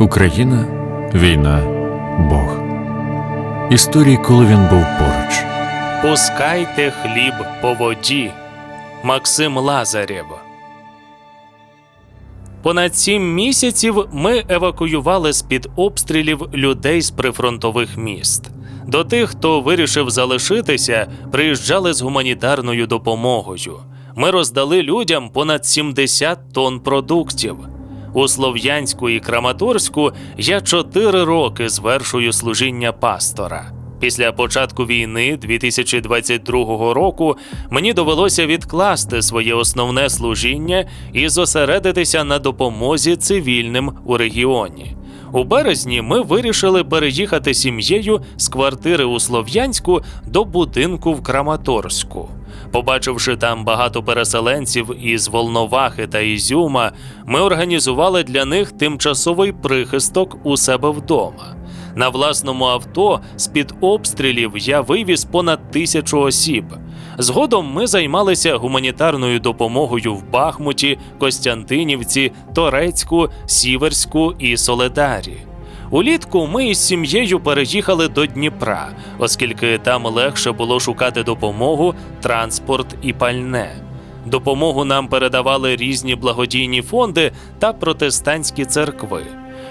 Україна, війна, Бог. Історії, коли він був поруч. Пускайте хліб по воді. Максим Лазарєв. Понад сім місяців ми евакуювали з-під обстрілів людей з прифронтових міст. До тих, хто вирішив залишитися, приїжджали з гуманітарною допомогою. Ми роздали людям понад 70 тонн продуктів. У Слов'янську і Краматорську я чотири роки звершую служіння пастора. Після початку війни 2022 року мені довелося відкласти своє основне служіння і зосередитися на допомозі цивільним у регіоні. У березні ми вирішили переїхати сім'єю з квартири у Слов'янську до будинку в Краматорську. Побачивши там багато переселенців із Волновахи та Ізюма, ми організували для них тимчасовий прихисток у себе вдома. На власному авто з-під обстрілів я вивіз понад тисячу осіб. Згодом ми займалися гуманітарною допомогою в Бахмуті, Костянтинівці, Торецьку, Сіверську і Соледарі. Улітку ми із сім'єю переїхали до Дніпра, оскільки там легше було шукати допомогу, транспорт і пальне. Допомогу нам передавали різні благодійні фонди та протестантські церкви.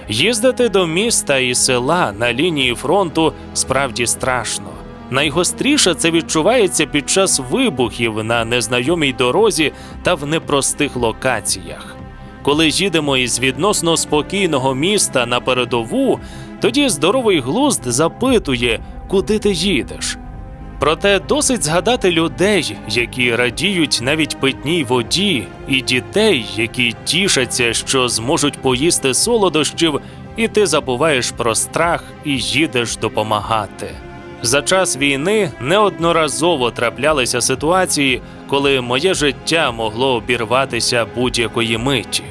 Їздити до міста і села на лінії фронту справді страшно. Найгостріше це відчувається під час вибухів на незнайомій дорозі та в непростих локаціях. Коли їдемо із відносно спокійного міста на передову, тоді здоровий глузд запитує, куди ти їдеш. Проте досить згадати людей, які радіють навіть питній воді, і дітей, які тішаться, що зможуть поїсти солодощів, і ти забуваєш про страх і їдеш допомагати. За час війни неодноразово траплялися ситуації, коли моє життя могло обірватися будь-якої миті.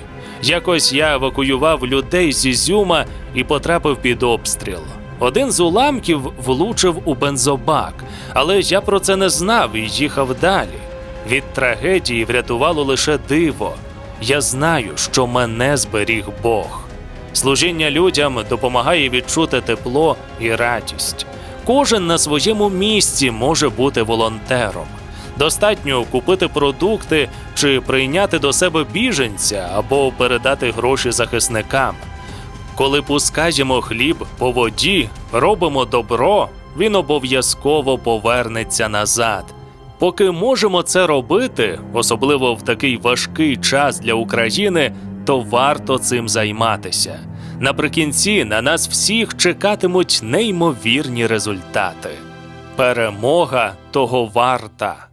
Якось я евакуював людей з Ізюма і потрапив під обстріл. Один з уламків влучив у бензобак, але я про це не знав і їхав далі. Від трагедії врятувало лише диво. Я знаю, що мене зберіг Бог. Служіння людям допомагає відчути тепло і радість. Кожен на своєму місці може бути волонтером. Достатньо купити продукти чи прийняти до себе біженця або передати гроші захисникам. Коли пускаємо хліб по воді, робимо добро, він обов'язково повернеться назад. Поки можемо це робити, особливо в такий важкий час для України, то варто цим займатися. Наприкінці на нас всіх чекатимуть неймовірні результати. Перемога того варта.